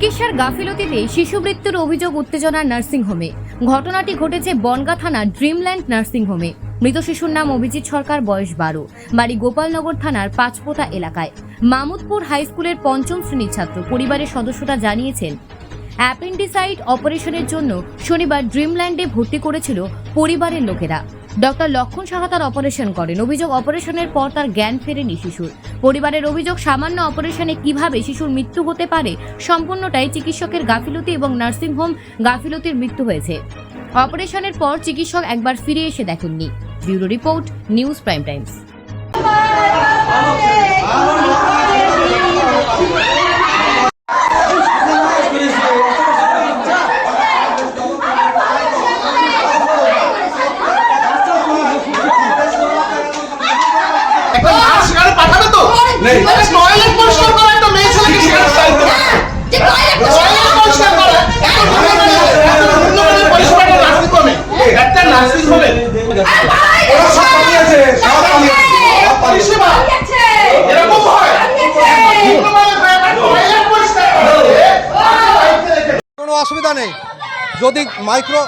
গাফিলতিতে শিশু মৃত্যুর অভিযোগ উত্তেজনার নার্সিংহোমে। ঘটনাটি ঘটেছে বনগা থানার ড্রিমল্যান্ড নার্সিংহোমে। মৃত শিশুর নাম অভিজিৎ সরকার, বয়স বারো, বাড়ি গোপালনগর থানার পাঁচপোতা এলাকায়। মামুদপুর হাই স্কুলের পঞ্চম শ্রেণির ছাত্র, পরিবারের সদস্যরা জানিয়েছেন অ্যাপেন্ডিসাইড অপারেশনের জন্য শনিবার ড্রিমল্যান্ডে ভর্তি করেছিল পরিবারের লোকেরা। ডক্টর লক্ষণ সাহা তার অপারেশন করেন। অভিযোগ অপারেশনের পর তার জ্ঞান ফেরেনি শিশুর। পরিবারের অভিযোগ, সামান্য অপারেশনে কীভাবে শিশুর মৃত্যু হতে পারে সম্পূর্ণটাই চিকিৎসকের গাফিলতি এবং নার্সিংহোম গাফিলতির মৃত্যু হয়েছে। অপারেশনের পর চিকিৎসক একবার ফিরে এসে দেখেননি। Bureau report, news prime times একটা নার্স সেখানে পাঠাবে তো নেই। টয়লেট পরিষ্কার করা মেয়ে ছেলেকে দায়িত্ব টয়লেট পরিষ্কার করা উন্নয়নের- একটা ওরা সব সব সব পরিষেবা এরকম হয় কোনো অসুবিধা নেই যদি মাইক্রো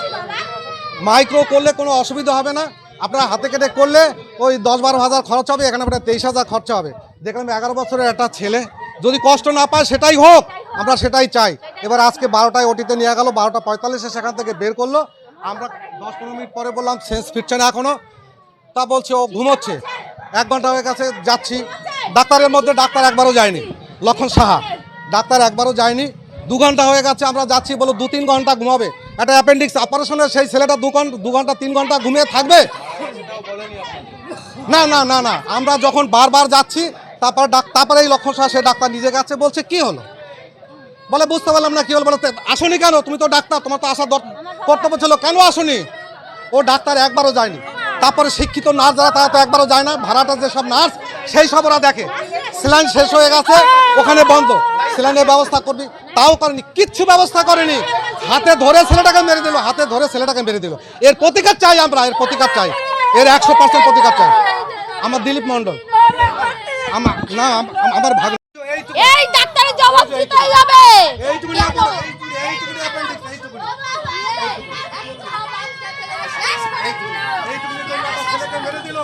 মাইক্রো করলে কোনো অসুবিধা হবে না আপনারা হাতে কেটে করলে ওই দশ বারো হাজার খরচ হবে, এখানে আপনার তেইশ হাজার খরচা হবে। দেখলাম এগারো বছরের একটা ছেলে, যদি কষ্ট না পায় সেটাই হোক, আমরা সেটাই চাই। এবার আজকে বারোটায় ওটিতে নিয়ে গেল, বারোটা পঁয়তাল্লিশে সেখান থেকে বের করল। আমরা দশ পনেরো মিনিট পরে বললাম, সেন্স ফিরছে না এখনও তা বলছে, ও ঘুমোচ্ছে। এক ঘণ্টা হয়ে গেছে, যাচ্ছি। ডাক্তারের মধ্যে ডাক্তার একবারও যায়নি, লক্ষণ সাহা। ডাক্তার একবারও যায়নি। দু ঘণ্টা হয়ে গেছে, আমরা যাচ্ছি বলো দু তিন ঘণ্টা ঘুমাবে। একটা অ্যাপেন্ডিক্স অপারেশনের সেই ছেলেটা দু ঘণ্টা দু ঘণ্টা, তিন ঘণ্টা ঘুমিয়ে থাকবে? না না না না। আমরা যখন বারবার যাচ্ছি, তারপর তারপরে এই লক্ষণ সে ডাক্তার নিজে গেছে বলছে, কি হলো? বলে, বুঝতে পারলাম না, কি হলো? বলে, "তে- আসনি কেন? তুমি তো ডাক্তার, তোমার তো দর- কর্তব্য ছিল। কেন আসনি? ও ডাক্তার একবারও যায়নি। তারপরে শিক্ষিত নার্স যারা, তারা তো একবারও যায় না। ভাড়াটা যেসব নার্স, সেই সব ওরা দেখে। স্যালাইন শেষ হয়ে গেছে, ওখানে বন্ধ। স্যালাইনের ব্যবস্থা করবি? তাও করেনি। কিচ্ছু ব্যবস্থা করেনি। হাতে ধরে ছেলেটাকে মেরে দিল, হাতে ধরে ছেলেটাকে মেরে দিল। এর প্রতিকার চাই আমরা, এর প্রতিকার চাই। এর একশো পার্সেন্ট প্রতিকার চাই আমার দিলীপ মন্ডল আমার ভাগ এই মেরে দিল।